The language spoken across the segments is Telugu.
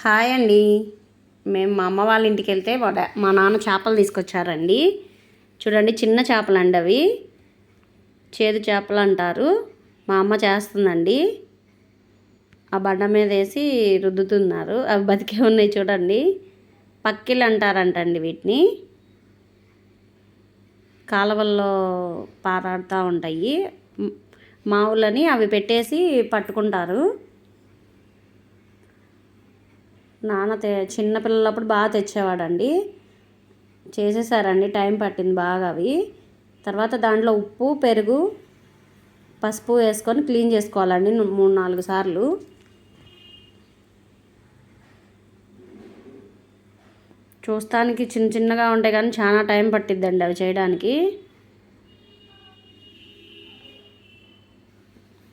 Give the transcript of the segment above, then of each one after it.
హాయ్ అండి. మేము మా అమ్మ వాళ్ళ ఇంటికి వెళ్తే మా మా నాన్న చేపలు తీసుకొచ్చారండి. చూడండి చిన్న చేపలు అండి అవి. చేదు చేపలు అంటారు. మా అమ్మ చేస్తుందండి. ఆ బండ మీద వేసి రుద్దుతున్నారు. అవి బతికే ఉన్నాయి చూడండి. పక్కిలు అంటారంటండి వీటిని. కాలువల్లో పారాడుతూ ఉంటాయి. మావులని అవి పెట్టేసి పట్టుకుంటారు. నాన్న తె చిన్నపిల్లలప్పుడు బాగా తెచ్చేవాడండి. చేసేసారండి టైం పట్టింది బాగా అవి. తర్వాత దాంట్లో ఉప్పు పెరుగు పసుపు వేసుకొని క్లీన్ చేసుకోవాలండి మూడు నాలుగు సార్లు. చూస్తానికి చిన్న చిన్నగా ఉంటాయి కానీ చాలా టైం పట్టిద్దండి అవి చేయడానికి.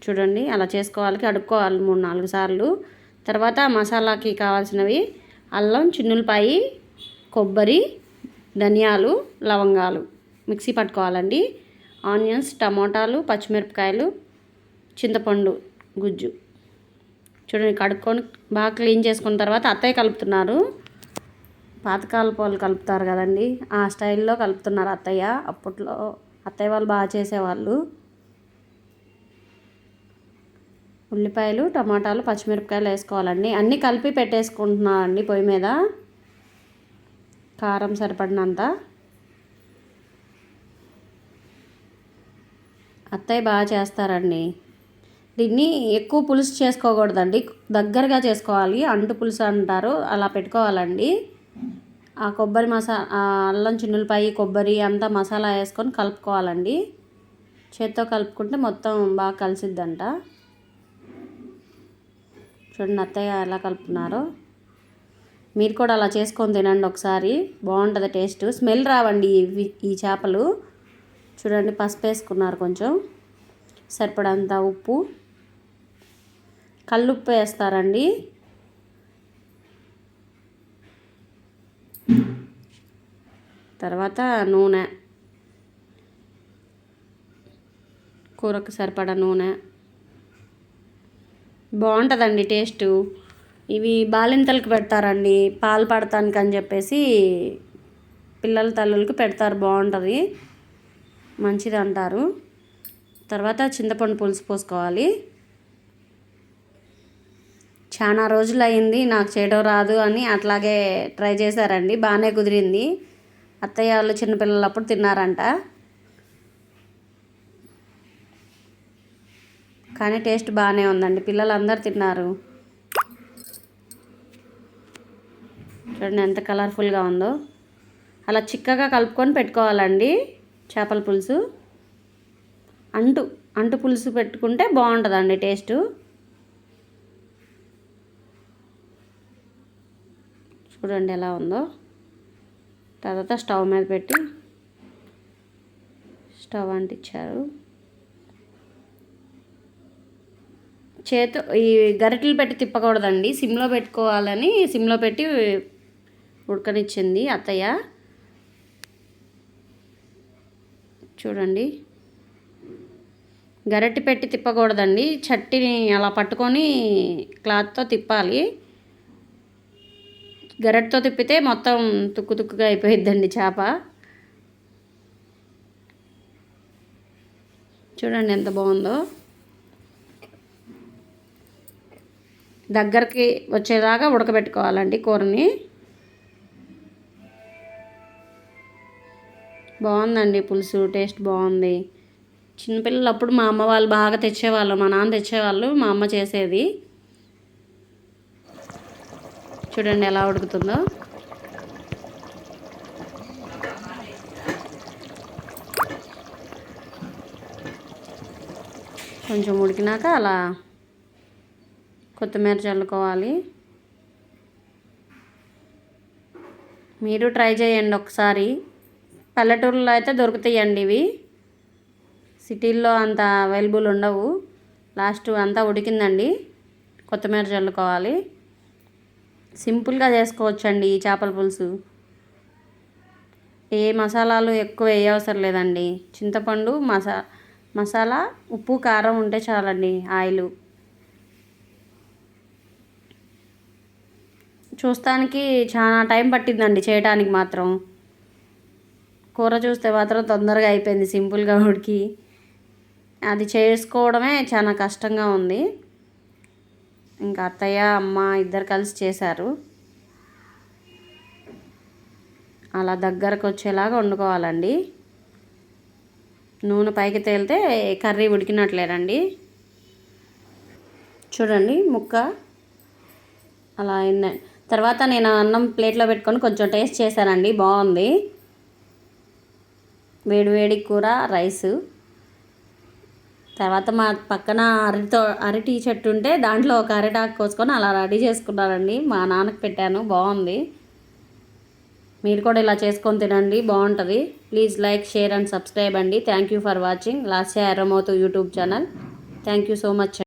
చూడండి అలా చేసుకోవాలి అడుక్కోవాలి మూడు నాలుగు సార్లు. తర్వాత మసాలాకి కావాల్సినవి అల్లం చిన్నులపాయి కొబ్బరి ధనియాలు లవంగాలు. మిక్సీ పట్టుకోవాలండి. ఆనియన్స్ టమోటాలు పచ్చిమిరపకాయలు చింతపండు గుజ్జు. చూడండి కడుక్కొని బాగా క్లీన్ చేసుకున్న తర్వాత అత్తయ్య కలుపుతున్నారు. పాతకాల పాలు కలుపుతారు కదండి. ఆ స్టైల్లో కలుపుతున్నారు అత్తయ్య. అప్పట్లో అత్తయ్య వాళ్ళు బాగా చేసేవాళ్ళు. ఉల్లిపాయలు టమాటాలు పచ్చిమిరపకాయలు వేసుకోవాలండి. అన్నీ కలిపి పెట్టేసుకుంటున్నానండి పొయ్యి మీద. కారం సరిపడినంత. అత్తయ్య బాగా చేస్తారండి. దీన్ని ఎక్కువ పులుసు చేసుకోకూడదండి. దగ్గరగా చేసుకోవాలి. అంటు పులుసు అంటారు. అలా పెట్టుకోవాలండి. ఆ కొబ్బరి మసా అల్లం చిన్నులపాయి కొబ్బరి అంతా మసాలా వేసుకొని కలుపుకోవాలండి. చేత్తో కలుపుకుంటే మొత్తం బాగా కలిసిద్దంట. చూడండి అత్తయ్య ఎలా కలుపుతున్నారో. మీరు కూడా అలా చేసుకొని తినండి ఒకసారి. బాగుంటుంది టేస్ట్. స్మెల్ రావండి ఇవి ఈ చేపలు. చూడండి పసుపు వేసుకున్నారు కొంచెం. సరిపడంత ఉప్పు. కళ్ళుప్పు వేస్తారండి. తర్వాత నూనె. కూరకు సరిపడా నూనె. బాగుంటుందండి టేస్ట్. ఇవి బాలింతలకు పెడతారండి. పాలు పడటానికి అని చెప్పేసి పిల్లల తల్లులకు పెడతారు. బాగుంటుంది. మంచిది అంటారు తర్వాత చింతపండు పులుసు పోసుకోవాలి. చాలా రోజులు అయింది నాకు చేయడం రాదు అని అట్లాగే ట్రై చేశారండి. బాగానే కుదిరింది. అత్తయ్య వాళ్ళు చిన్నపిల్లలప్పుడు తిన్నారంట. కానీ టేస్ట్ బాగానే ఉందండి. పిల్లలు అందరు తిన్నారు. చూడండి ఎంత కలర్ఫుల్గా ఉందో. అలా చిక్కగా కలుపుకొని పెట్టుకోవాలండి చేపల పులుసు. అంటు అంటు పులుసు పెట్టుకుంటే బాగుంటుందండి టేస్ట్. చూడండి ఎలా ఉందో. తర్వాత స్టవ్ మీద పెట్టి స్టవ్ అంటించారు చేతు ఈ గరిటెలు పెట్టి తిప్పకూడదండి. సిమ్లో పెట్టుకోవాలని సిమ్లో పెట్టి ఉడకనిచ్చింది అత్తయ్య. చూడండి. గరిటె పెట్టి తిప్పకూడదండి. చట్టిని అలా పట్టుకొని క్లాత్తో తిప్పాలి. గరిటతో తిప్పితే మొత్తం తుక్కు తుక్కుగా అయిపోయిద్దండి చేప. చూడండి ఎంత బాగుందో. దగ్గరికి వచ్చేలాగా ఉడకబెట్టుకోవాలండి కూరని. బాగుందండి పులుసు టేస్ట్ బాగుంది. చిన్నపిల్లలు అప్పుడు మా అమ్మ వాళ్ళు బాగా తెచ్చేవాళ్ళు మా నాన్న తెచ్చేవాళ్ళు మా అమ్మ చేసేది. చూడండి ఎలా ఉడుకుతుందో. కొంచెం ఉడికినాక అలా కొత్తిమీర చల్లుకోవాలి. మీరు ట్రై చేయండి ఒకసారి. పల్లెటూరులో అయితే దొరుకుతాయండి ఇవి. సిటీల్లో అంత అవైలబుల్ ఉండవు. లాస్ట్ అంతా ఉడికిందండి. కొత్తిమీర చల్లుకోవాలి. సింపుల్గా చేసుకోవచ్చండి ఈ చేపల పులుసు. ఏ మసాలాలు ఎక్కువ వేయవసరం లేదండి. చింతపండు మసా మసాలా ఉప్పు కారం ఉంటే చాలండి ఆయిల్. చూస్తానికి చాలా టైం పట్టిందండి చేయడానికి మాత్రం. కూర చూస్తే మాత్రం తొందరగా అయిపోయింది సింపుల్గా ఉడికి. అది చేసుకోవడమే చాలా కష్టంగా ఉంది. ఇంకా అత్తయ్య అమ్మ ఇద్దరు కలిసి చేశారు. అలా దగ్గరకు వచ్చేలాగా వండుకోవాలండి. నూనె పైకి తేలితే కర్రీ ఉడికినట్లేనండి. చూడండి ముక్క. అలా అయిందండి తర్వాత నేను అన్నం ప్లేట్లో పెట్టుకొని కొంచెం టేస్ట్ చేశానండి బాగుంది. వేడివేడి కూర రైసు. తర్వాత మా పక్కన అరటితో అరటి చెట్టు ఉంటే దాంట్లో ఒక అరటాకు కోసుకొని అలా రెడీ చేసుకున్నానండి. మా నాన్నకి పెట్టాను బాగుంది. మీరు కూడా ఇలా చేసుకొని తినండి బాగుంటుంది. Please like share and subscribe అండి. Thank you for watching last Erramothu YouTube channel thank you so much